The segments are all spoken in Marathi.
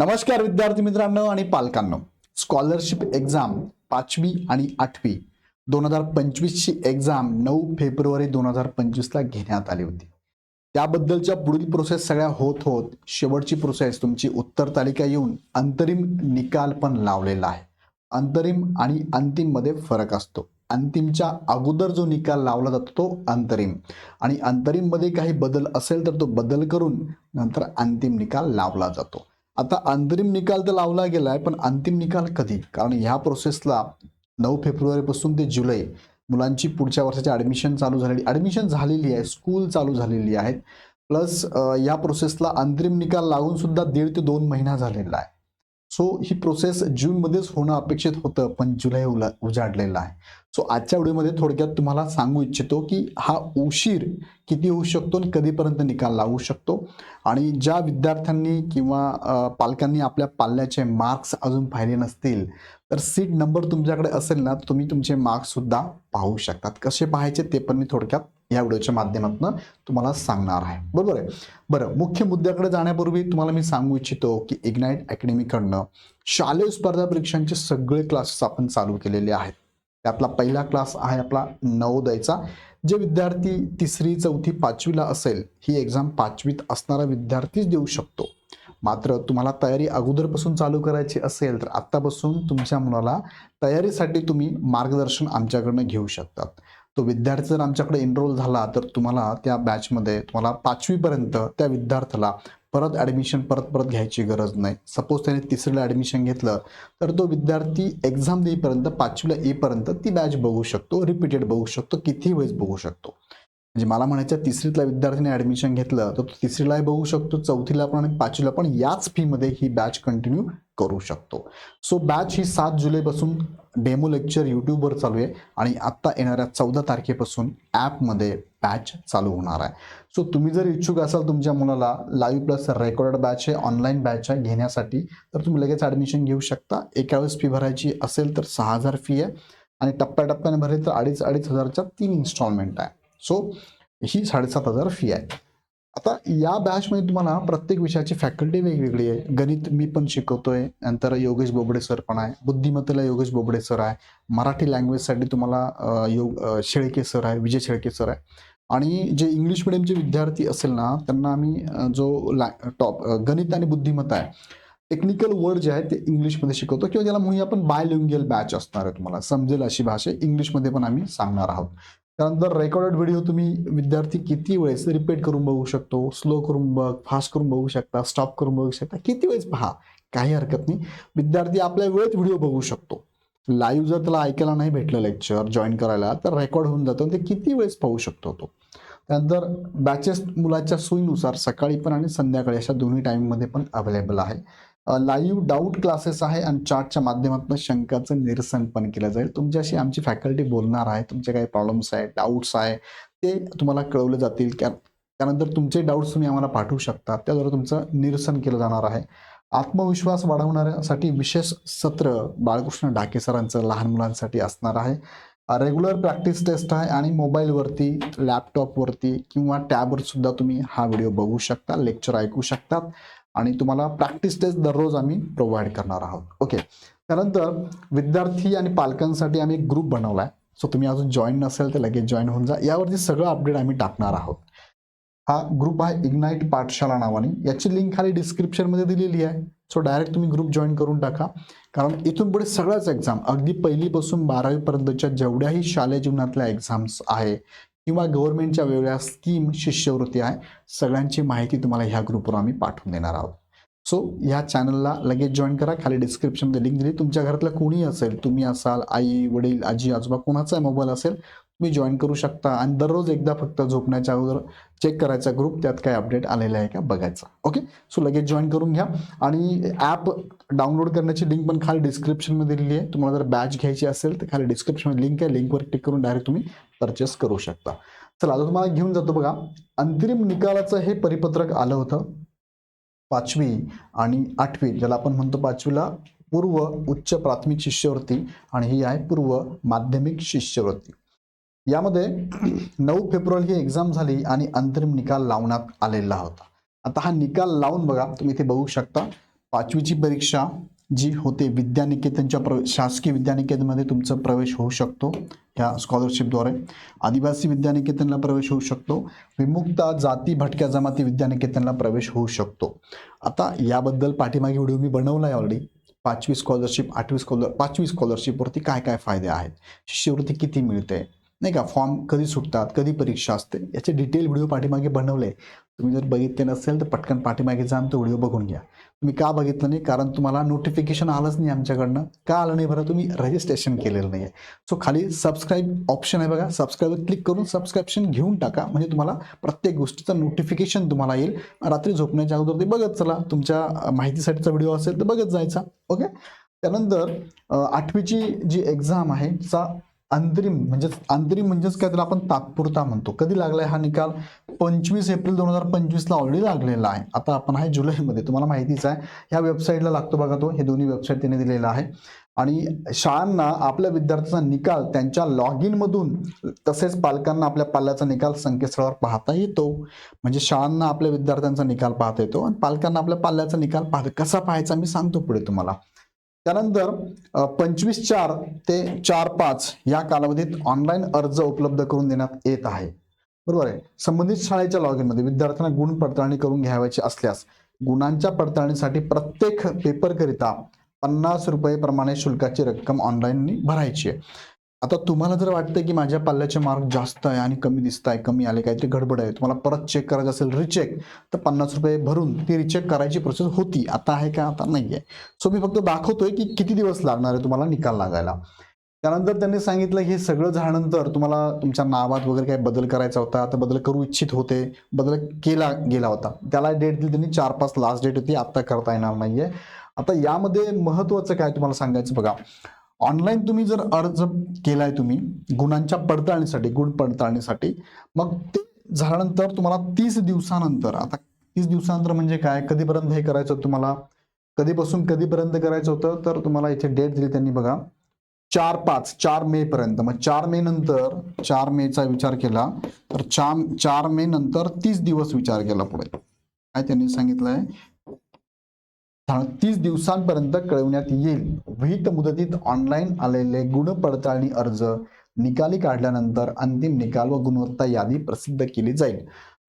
नमस्कार विद्यार्थी मित्रांनो आणि पालकांनो. स्कॉलरशिप एक्झाम पाचवी आणि आठवी दोन हजार पंचवीसची एक्झाम नऊ फेब्रुवारी दोन हजार पंचवीसला घेण्यात आली होती. त्याबद्दलच्या पुढील प्रोसेस सगळ्या होत होत शेवटची प्रोसेस तुमची उत्तर तालिका येऊन अंतरिम निकाल पण लावलेला आहे. अंतरिम आणि अंतिममध्ये फरक असतो. अंतिमच्या अगोदर जो निकाल लावला जातो तो अंतरिम. आणि अंतरिममध्ये काही बदल असेल तर तो बदल करून नंतर अंतिम निकाल लावला जातो. आता अंतरिम निकाल तर लावला गेला आहे पण अंतिम निकाल कधी? कारण ह्या प्रोसेसला नऊ फेब्रुवारीपासून ते जुलै मुलांची पुढच्या वर्षाची ॲडमिशन चालू झालेली ॲडमिशन झालेली आहे स्कूल चालू झालेली आहेत. प्लस या प्रोसेसला अंतरिम निकाल लागून सुद्धा दीड ते दोन महिना झालेला आहे. सो ही प्रोसेस जूनमध्येच होणं अपेक्षित होतं पण जुलै उला उजाडलेला आहे. सो आजच्या व्हिडिओमध्ये थोडक्यात तुम्हाला सांगू इच्छितो की हा उशीर किती होऊ शकतो आणि कधीपर्यंत निकाल लागू शकतो. आणि ज्या विद्यार्थ्यांनी किंवा पालकांनी आपल्या पाल्याचे मार्क्स अजून पाहिले नसतील तर सीट नंबर तुमच्याकडे असेल ना तुम्ही तुमचे मार्क्स सुद्धा पाहू शकतात. कसे पाहायचे ते पण मी थोडक्यात या व्हिडिओच्या माध्यमातून तुम्हाला सांगणार आहे. बरोबर आहे? बरं मुख्य मुद्द्याकडे जाण्यापूर्वी तुम्हाला मी सांगू इच्छितो की इग्नाईट अकॅडमीकडनं शालेय स्पर्धा परीक्षांचे सगळे क्लासेस आपण चालू केलेले आहेत. त्यातला पहिला क्लास आहे आपला नवोदयचा जे विद्यार्थी तिसरी चौथी पाचवीला असेल ही एक्झाम पाचवीत असणारा विद्यार्थीच देऊ शकतो. मात्र तुम्हाला तयारी अगोदरपासून चालू करायची असेल तर आत्तापासून तुमच्या मुलाला तयारीसाठी तुम्ही मार्गदर्शन आमच्याकडनं घेऊ शकतात. तो विद्यार्थी जर आमच्याकडे एनरोल झाला तर तुम्हाला त्या बॅचमध्ये तुम्हाला पाचवीपर्यंत त्या विद्यार्थ्याला परत ॲडमिशन परत परत घ्यायची गरज नाही. सपोज त्याने तिसरीला ॲडमिशन घेतलं तर तो विद्यार्थी एक्झाम देईपर्यंत पाचवीला येईपर्यंत ती बॅच बघू शकतो रिपीटेड बघू शकतो किती वेळेस बघू शकतो. म्हणजे मला म्हणायचं तिसरीतल्या विद्यार्थ्याने ॲडमिशन घेतलं तर तो तिसरीलाही बघू शकतो चौथीला पण आणि पाचवीला पण याच फीमध्ये ही बॅच कंटिन्यू करू शकतो. सो बॅच ही सात जुलैपासून डेमो लेक्चर यूट्यूबवर चालू आहे आणि आत्ता येणाऱ्या चौदा तारखेपासून ॲपमध्ये बॅच चालू होणार आहे. सो तुम्ही जर इच्छुक असाल तुमच्या मुलाला लाईव्ह प्लस रेकॉर्डेड बॅच आहे ऑनलाईन बॅच आहे घेण्यासाठी तर तुम्ही लगेच ॲडमिशन घेऊ शकता. एका वेळेस फी भरायची असेल तर सहा हजार फी आहे. आणि टप्प्याटप्प्याने भरली तर अडीच अडीच हजारच्या तीन इन्स्टॉलमेंट आहे. सो ही साडेसात हजार फी आहे. आता या बॅचमध्ये तुम्हाला प्रत्येक विषयाची फॅकल्टी वेगवेगळी आहे. गणित मी पण शिकवतोय. नंतर योगेश बोबडे सर पण आहे. बुद्धिमत्तेला योगेश बोबडे सर आहे. मराठी लँग्वेजसाठी तुम्हाला योग शेळके सर आहे विजय शेळके सर आहे. आणि जे इंग्लिश मिडियमचे विद्यार्थी असेल ना त्यांना आम्ही जो लॅ टॉप गणित आणि बुद्धिमत्ता आहे टेक्निकल वर्ड जे आहे ते इंग्लिशमध्ये शिकवतो किंवा ज्याला म्हणूया आपण बायलिंगियल बॅच असणार आहे तुम्हाला. समजेल अशी भाषा इंग्लिशमध्ये पण आम्ही सांगणार आहोत. त्यानंतर रेकॉर्डेड व्हिडिओ तुम्ही विद्यार्थी किती वेळेस रिपीट करून बघू शकतो? स्लो करून बघ फास्ट करून बघू शकता स्टॉप करून बघू शकता. किती वेळेस पहा काही हरकत नाही. विद्यार्थी आपल्या वेळेत व्हिडिओ बघू शकतो. लाईव्ह जर त्याला ऐकायला नाही भेटलं लेक्चर जॉईन करायला तर रेकॉर्ड होऊन जातं ते किती वेळेस पाहू शकतो तो? त्यानंतर बॅचेस मुलाच्या सोयीनुसार सकाळी पण आणि संध्याकाळी अशा दोन्ही टाईममध्ये पण अवेलेबल आहे. लाईव्ह डाऊट क्लासेस आहे आणि चार्टच्या माध्यमातून शंकाचं निरसन पण केलं जाईल. तुमच्याशी आमची फॅकल्टी बोलणार आहे. तुमचे काही प्रॉब्लेम्स आहे डाऊट्स आहे ते तुम्हाला कळवले जातील. त्या त्यानंतर तुमचे डाऊट्स तुम्ही आम्हाला पाठवू शकता त्याद्वारे तुमचं निरसन केलं जाणार आहे. आत्मविश्वास वाढवण्यासाठी विशेष सत्र बाळकृष्ण ढाके सरांचं लहान मुलांसाठी असणार आहे. रेग्युलर प्रॅक्टिस टेस्ट आहे आणि मोबाईलवरती लॅपटॉपवरती किंवा टॅबवर सुद्धा तुम्ही हा व्हिडिओ बघू शकता लेक्चर ऐकू शकतात. आणि तुम्हाला प्रॅक्टिस टेस्ट दररोज आम्ही प्रोव्हाइड करणार आहोत. ओके त्यानंतर विद्यार्थी आणि पालकांसाठी आम्ही एक ग्रुप बनवला आहे सो तुम्ही अजून जॉईन नसेल तर लगेच जॉईन होऊन जा. यावरती सगळं अपडेट आम्ही टाकणार आहोत. हा ग्रुप आहे इग्नाईट पाठशाला नावाने. याची लिंक खाली डिस्क्रिप्शनमध्ये दिलेली आहे. सो डायरेक्ट तुम्ही ग्रुप जॉईन करून टाका. कारण इथून पुढे सगळ्याच एक्झाम अगदी पहिलीपासून बारावीपर्यंतच्या जेवढ्याही शालेय जीवनातल्या एक्झाम्स आहे किंवा गव्हर्नमेंटच्या वेगवेगळ्या स्कीम शिष्यवृत्ती आहे सगळ्यांची माहिती तुम्हाला ह्या ग्रुपवर आम्ही पाठवून देणार आहोत. सो ह्या चॅनलला लगेच जॉईन करा. खाली डिस्क्रिप्शनमध्ये लिंक दिली. तुमच्या घरातलं कोणी असेल तुम्ही असाल आई वडील आजी आजोबा कोणाचा मोबाईल असेल तुम्ही जॉईन करू शकता. आणि दररोज एकदा फक्त झोपण्याच्या अगोदर चेक करायचा ग्रुप त्यात काय अपडेट आलेला आहे का बघायचा. ओके सो लगेच जॉईन करून घ्या. आणि ॲप डाउनलोड करण्याची लिंक पण खाली डिस्क्रिप्शनमध्ये दिलेली आहे. तुम्हाला जर बॅच घ्यायची असेल तर खाली डिस्क्रिप्शनमध्ये लिंक आहे. लिंकवर क्लिक करून डायरेक्ट तुम्ही परचेस करू शकता. चला आता तुम्हाला घेऊन जातो बघा. अंतरिम निकालाचं हे परिपत्रक आलं होतं. पाचवी आणि आठवी ज्याला आपण म्हणतो पाचवीला पूर्व उच्च प्राथमिक शिष्यवृत्ती आणि ही आहे पूर्व माध्यमिक शिष्यवृत्ती. यामध्ये नऊ फेब्रुवारी ही एक्झाम झाली आणि अंतरिम निकाल लावण्यात आलेला होता. आता हा निकाल लावून बघा तुम्ही इथे बघू शकता. पाचवीची परीक्षा जी होते विद्यानिकेतनच्या प्र शासकीय विद्यानिकेतनमध्ये तुमचा प्रवेश होऊ शकतो ह्या स्कॉलरशिपद्वारे आदिवासी विद्यानिकेतनला प्रवेश होऊ शकतो. विमुक्त जाती भटक्या जमाती विद्यानिकेतनला प्रवेश होऊ शकतो. आता याबद्दल पाठीमागे व्हिडिओ मी बनवला आहे ऑलरेडी पाचवी स्कॉलरशिप आठवी स्कॉलर पाचवी स्कॉलरशिपवरती काय काय फायदे आहेत? शिष्यवृत्ती किती मिळते? नाही का? फॉर्म कधी सुटतात कधी परीक्षा असते याचे डिटेल व्हिडिओ पाठीमागे बनवले. तुम्ही जर बघितले नसेल तर पटकन पाठीमागे जाऊन तो व्हिडिओ बघून घ्या. तुम्ही का बघितलं नाही? कारण तुम्हाला नोटिफिकेशन आलंच नाही आमच्याकडनं. का आलं नाही बरं? तुम्ही रजिस्ट्रेशन केलेलं नाही आहे सो खाली सबस्क्राईब ऑप्शन आहे बघा. सबस्क्राईब क्लिक करून सबस्क्रिप्शन घेऊन टाका. म्हणजे तुम्हाला प्रत्येक गोष्टीचं नोटिफिकेशन तुम्हाला येईल. रात्री झोपण्याच्या अगोदर ते बघत चला. तुमच्या माहितीसाठीचा व्हिडिओ असेल तर बघत जायचा. ओके त्यानंतर आठवीची जी एक्झाम आहे तिचा अंतरिम म्हणजेच अंतरिम म्हणजेच काय? त्याला आपण तात्पुरता म्हणतो. कधी लागलाय हा निकाल? पंचवीस एप्रिल दोन हजार पंचवीसला ऑलरेडी लागलेला आहे. आता आपण आहे जुलैमध्ये. तुम्हाला माहितीच आहे ह्या वेबसाईटला लागतो बघा तो. हे दोन्ही वेबसाईट त्याने दिलेला आहे. आणि शाळांना आपल्या विद्यार्थ्यांचा निकाल त्यांच्या लॉग इनमधून तसेच पालकांना आपल्या पाल्याचा निकाल संकेतस्थळावर पाहता येतो. म्हणजे शाळांना आपल्या विद्यार्थ्यांचा निकाल पाहता येतो. आणि पालकांना आपल्या पाल्याचा निकाल पाहता कसा पाहायचा मी सांगतो पुढे तुम्हाला. त्यानंतर पंचवीस चार ते चार पाच या कालावधीत ऑनलाईन अर्ज उपलब्ध करून देण्यात येत आहे. बरोबर आहे? संबंधित शाळेच्या लॉग इनमध्ये विद्यार्थ्यांना गुण पडताळणी करून घ्यावयाची असल्यास गुणांच्या पडताळणीसाठी प्रत्येक पेपरकरिता पन्नास रुपये प्रमाणे शुल्काची रक्कम ऑनलाईन भरायची आहे. आता तुम्हाला जर वाटतं की माझ्या पाल्याचे मार्क जास्त आहे आणि कमी दिसत आहे कमी आले काहीतरी गडबड आहे तुम्हाला परत चेक करायचं असेल रिचेक तर पन्नास रुपये भरून ती रिचेक करायची प्रोसेस होती. आता आहे का? आता नाही आहे सो मी फक्त दाखवतोय की किती दिवस लागणार आहे तुम्हाला निकाल लागायला. त्यानंतर त्यांनी सांगितलं हे सगळं झाल्यानंतर तुम्हाला तुमच्या नावात वगैरे काही बदल करायचा होता आता बदल करू इच्छित होते बदल केला गेला होता. त्याला डेट दिली त्यांनी चार पाच लास्ट डेट होती आता करता येणार नाहीये. आता यामध्ये महत्वाचं काय तुम्हाला सांगायचं बघा. ऑनलाईन तुम्ही जर अर्ज केलाय तुम्ही गुणांच्या पडताळणीसाठी गुण पडताळणीसाठी मग ते झाल्यानंतर तुम्हाला तीस दिवसानंतर आता तीस दिवसानंतर म्हणजे काय? कधीपर्यंत हे करायचं होतं तुम्हाला? कधीपासून कधीपर्यंत करायचं होतं? तर तुम्हाला इथे डेट दिली त्यांनी बघा. चार पाच चार मे पर्यंत. मग चार मे नंतर चार मेचा विचार केला तर चार चार मे नंतर तीस दिवस विचार केला पुढे. काय त्यांनी सांगितलंय? तीस दिवसांपर्यंत कळवण्यात येईल. विहित मुदतीत ऑनलाईन आलेले गुण पडताळणी अर्ज निकाली काढल्यानंतर अंतिम निकाल व गुणवत्ता यादी प्रसिद्ध केली जाईल.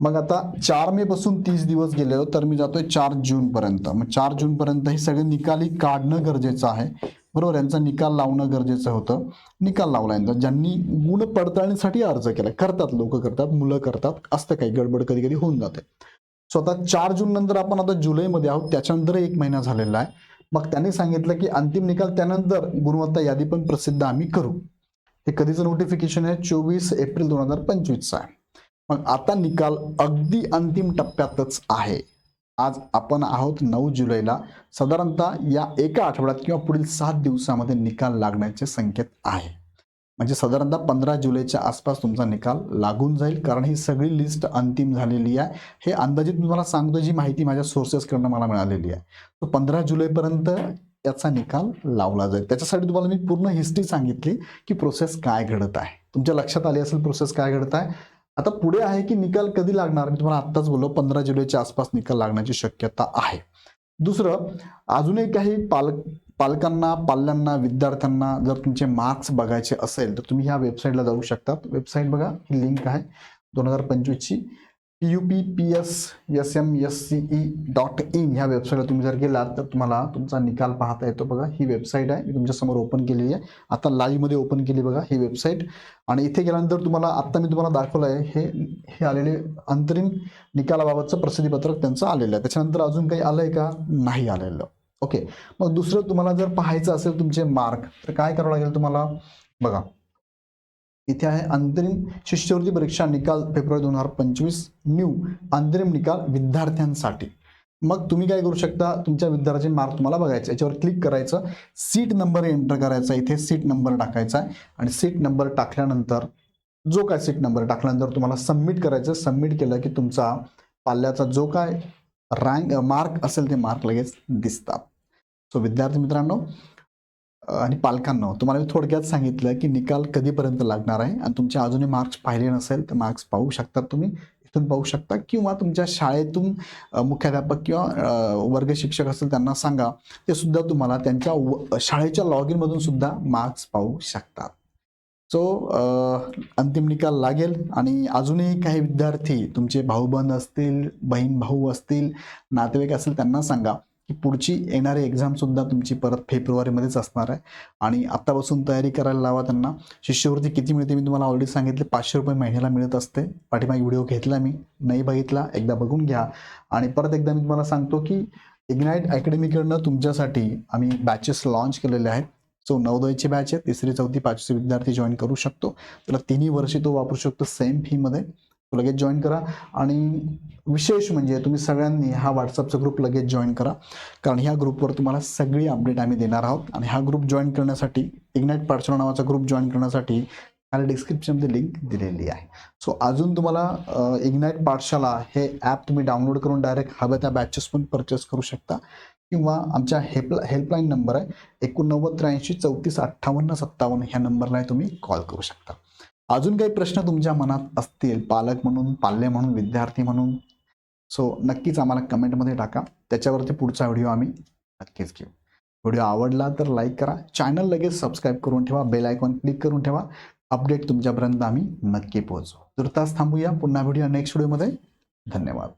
मग आता चार मे पासून तीस दिवस गेलेलो तर मी जातोय चार जून पर्यंत. मग चार जून पर्यंत हे सगळे निकाली काढणं गरजेचं आहे. बरोबर यांचा निकाल लावणं गरजेचं होतं. निकाल लावला यांचा ज्यांनी गुण पडताळणीसाठी अर्ज केला करतात लोक करतात मुलं करतात असतं काही गडबड कधी कधी होऊन जाते. स्वतः चार जून नंतर आपण आता जुलैमध्ये आहोत त्याच्यानंतर एक महिना झालेला आहे. मग त्यांनी सांगितलं की अंतिम निकाल त्यानंतर गुणवत्ता यादी पण प्रसिद्ध आम्ही करू. हे कधीचं नोटिफिकेशन आहे? चोवीस एप्रिल दोन हजार पंचवीसचं आहे. मग आता निकाल अगदी अंतिम टप्प्यातच आहे. आज आपण आहोत नऊ जुलैला. साधारणतः या एका आठवड्यात किंवा पुढील सात दिवसामध्ये निकाल लागण्याचे संकेत आहे. म्हणजे साधारणतः पंधरा जुलैच्या आसपास तुमचा निकाल लागून जाईल कारण ही सगळी लिस्ट अंतिम झालेली आहे. हे अंदाजित मी तुम्हाला सांगतो जी माहिती माझ्या सोर्सेसकडनं मला मिळालेली आहे. तो पंधरा जुलैपर्यंत त्याचा निकाल लावला जाईल. त्याच्यासाठी तुम्हाला मी पूर्ण हिस्ट्री सांगितली की प्रोसेस काय घडत आहे. तुमच्या लक्षात आली असेल प्रोसेस काय घडत आहे? आता पुढे आहे की निकाल कधी लागणार? मी तुम्हाला आत्ताच बोललो पंधरा जुलैच्या आसपास निकाल लागण्याची शक्यता आहे. दुसरं अजूनही काही पालक पालकांना पाल्यांना विद्यार्थ्यांना जर तुमचे मार्क्स बघायचे असेल तर तुम्ही ह्या वेबसाईटला जाऊ शकतात वेबसाईट बघा ही लिंक आहे दोन हजार पंचवीसची. P U P P S S M S C E dot in ह्या वेबसाईटला तुम्ही जर गेलात तर तुम्हाला तुमचा निकाल पाहता येतो बघा. ही वेबसाईट आहे मी तुमच्यासमोर ओपन केलेली आहे. आता लाईव्हमध्ये ओपन केली बघा ही वेबसाईट आणि इथे गेल्यानंतर तुम्हाला आत्ता मी तुम्हाला दाखवलं आहे हे हे आलेले अंतरिम निकालाबाबतचं प्रसिद्धीपत्रक त्यांचं आलेलं आहे. त्याच्यानंतर अजून काही आलं आहे का? नाही आलेलं. ओके. मग दुसरं तुम्हाला जर पाहायचं असेल तुमचे मार्क तर काय करावं लागेल तुम्हाला? बघा. इथे आहे अंतरिम शिष्यवृत्ती परीक्षा निकाल फेब्रुवारी दोन हजार पंचवीस न्यू अंतरिम निकाल विद्यार्थ्यांसाठी. मग तुम्ही काय करू शकता? तुमच्या विद्यार्थ्याचे मार्क तुम्हाला बघायचे. याच्यावर क्लिक करायचं. सीट नंबर एंटर करायचा. इथे सीट नंबर टाकायचा आहे. आणि सीट नंबर टाकल्यानंतर जो काय सीट नंबर टाकल्यानंतर तुम्हाला सबमिट करायचं. सबमिट केलं की तुमचा पाल्याचा जो काय रँक मार्क असेल ते मार्क लगेच दिसतात. सो विद्यार्थी मित्रांनो आणि पालकांनो तुम्हाला मी थोडक्यात सांगितलं की निकाल कधीपर्यंत लागणार आहे आणि तुमचे अजूनही मार्क्स पाहिले नसेल तर मार्क्स पाहू शकतात तुम्ही इथून पाहू शकता किंवा तुमच्या शाळेतून मुख्याध्यापक किंवा वर्ग शिक्षक असेल त्यांना सांगा. ते सुद्धा तुम्हाला त्यांच्या व- शाळेच्या लॉग इनमधून सुद्धा मार्क्स पाहू शकतात. सो अंतिम निकाल लागेल आणि अजूनही काही विद्यार्थी तुमचे भाऊबंद असतील बहीण भाऊ असतील नातेवाईक असतील त्यांना सांगा की पुढची येणारी एक्झाम सुद्धा तुमची परत फेब्रुवारीमध्येच असणार आहे. आणि आत्तापासून तयारी करायला लावा त्यांना. शिष्यवृत्ती किती मिळते मी तुम्हाला ऑलरेडी सांगितले. पाचशे रुपये महिन्याला मिळत असते. पाठीमागे व्हिडिओ घेतला मी. नाही बघितला. एकदा बघून घ्या. आणि परत एकदा मी तुम्हाला सांगतो की इग्नाईट अकॅडमीकडनं तुमच्यासाठी आम्ही बॅचेस लॉन्च केलेले आहेत. सो नवोदयची बॅच आहे. तिसरी चौथी पाचवी विद्यार्थी जॉईन करू शकतो. त्याला तिन्ही वर्षी तो वापरू शकतो सेम फीमध्ये तो लगेच जॉईन करा. आणि विशेष म्हणजे तुम्ही सगळ्यांनी हा व्हॉट्सअपचा ग्रुप लगेच जॉईन करा. कारण ह्या ग्रुपवर तुम्हाला सगळी अपडेट आम्ही देणार आहोत. आणि हा ग्रुप जॉईन करण्यासाठी इग्नाईट पाठशाला नावाचा ग्रुप जॉईन करण्यासाठी खाली डिस्क्रिप्शनमध्ये लिंक दिलेली आहे. सो अजून तुम्हाला इग्नाईट पाठशाला हे ॲप तुम्ही डाउनलोड करून डायरेक्ट हव्या त्या बॅचेस पण परचेस करू शकता. किंवा आमच्या हेल्प हेल्पलाईन नंबर आहे एकोणनव्वद त्र्याऐंशी चौतीस अठ्ठावन्न सत्तावन्न ह्या नंबरला तुम्ही कॉल करू शकता. अजून काही प्रश्न तुमच्या मनात असतील पालक म्हणून पाल्य म्हणून विद्यार्थी म्हणून. सो नक्कीच आम्हाला कमेंटमध्ये टाका. त्याच्यावरती पुढचा व्हिडिओ आम्ही नक्कीच घेऊ. व्हिडिओ आवडला तर लाईक करा. चॅनल लगेच सबस्क्राईब करून ठेवा. बेल आयकॉन क्लिक करून ठेवा. अपडेट तुमच्यापर्यंत आम्ही नक्की पोहोचू. तर तास थांबूया. पुन्हा व्हिडिओ नेक्स्ट व्हिडिओमध्ये धन्यवाद.